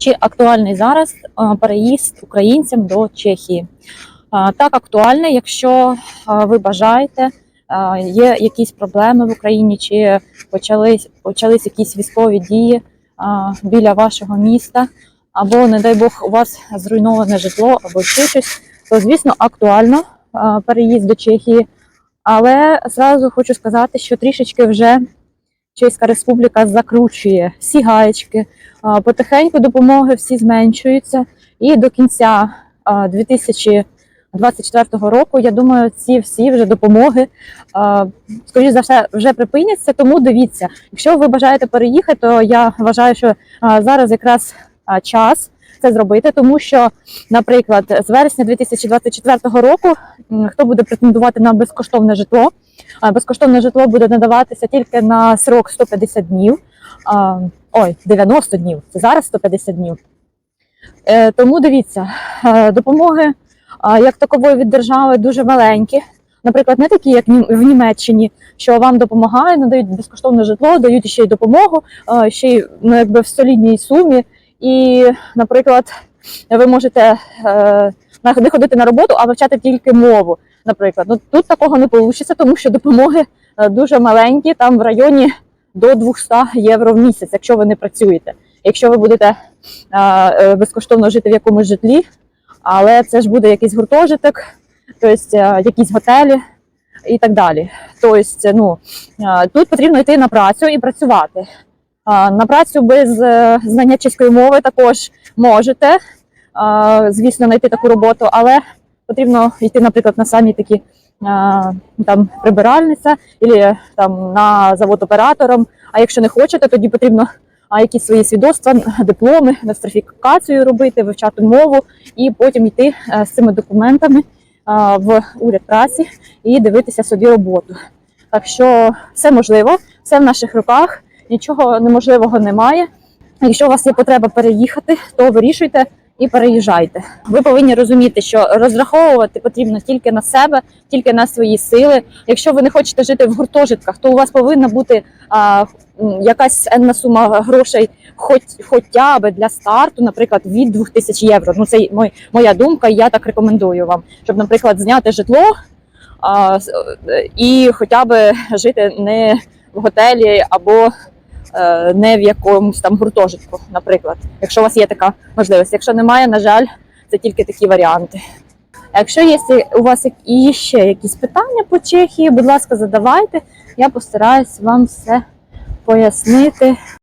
Чи актуальний зараз е, переїзд українцям до Чехії? Е, Так, актуальний, якщо е, ви бажаєте, є якісь проблеми в Україні, чи почались, почались якісь військові дії біля вашого міста, або, не дай Бог, у вас зруйноване житло, або ще щось, то звісно актуально переїзд до Чехії. Але зразу хочу сказати, що трішечки вже Чеська Республіка закручує всі гаєчки, потихеньку допомоги всі зменшуються. І до кінця а, 2024 року, я думаю, ці всі вже допомоги, скоріш за все, вже припиняться. Тому дивіться, якщо ви бажаєте переїхати, то я вважаю, що зараз якраз час це зробити, тому що, наприклад, з вересня 2024 року, хто буде претендувати на безкоштовне житло, безкоштовне житло буде надаватися тільки на срок 150 днів. Ой, 90 днів. Це зараз 150 днів. Е, Тому дивіться, е, допомоги як такової від держави дуже маленькі. Наприклад, не такі, як в Німеччині, що вам допомагають, надають безкоштовне житло, дають ще й допомогу, ще й ну, якби в солідній сумі. І, наприклад, ви можете е, не ходити на роботу, а вивчати тільки мову. Наприклад, ну тут такого не вийде, тому що допомоги е, дуже маленькі, там в районі до 200 євро в місяць, якщо ви не працюєте. Якщо ви будете е, безкоштовно жити в якомусь житлі, але це ж буде якийсь гуртожиток, тобто якісь готелі і так далі. Тобто, ну тут потрібно йти на працю і працювати. На працю без е, знання чеської мови також можете, звісно, знайти таку роботу, але потрібно йти, наприклад, на самі такі там прибиральниця, або там на завод оператором. А якщо не хочете, тоді потрібно якісь свої свідоцтва, дипломи, нострифікацію робити, вивчати мову і потім йти е, з цими документами в уряд праці і дивитися собі роботу. Так що все можливо, все в наших руках, нічого неможливого немає. Якщо у вас є потреба переїхати, то вирішуйте і переїжджайте. Ви повинні розуміти, що розраховувати потрібно тільки на себе, тільки на свої сили. Якщо ви не хочете жити в гуртожитках, то у вас повинна бути а, якась енна сума грошей, хоч хоча б для старту, наприклад, від 2000 євро. Ну це мой, моя думка, і я так рекомендую вам, щоб, наприклад, зняти житло а, е, і хоча б жити не в готелі або не в якомусь там гуртожитку, наприклад, якщо у вас є така можливість. Якщо немає, на жаль, це тільки такі варіанти. Якщо є у вас і ще якісь питання по Чехії, будь ласка, задавайте. Я постараюсь вам все пояснити.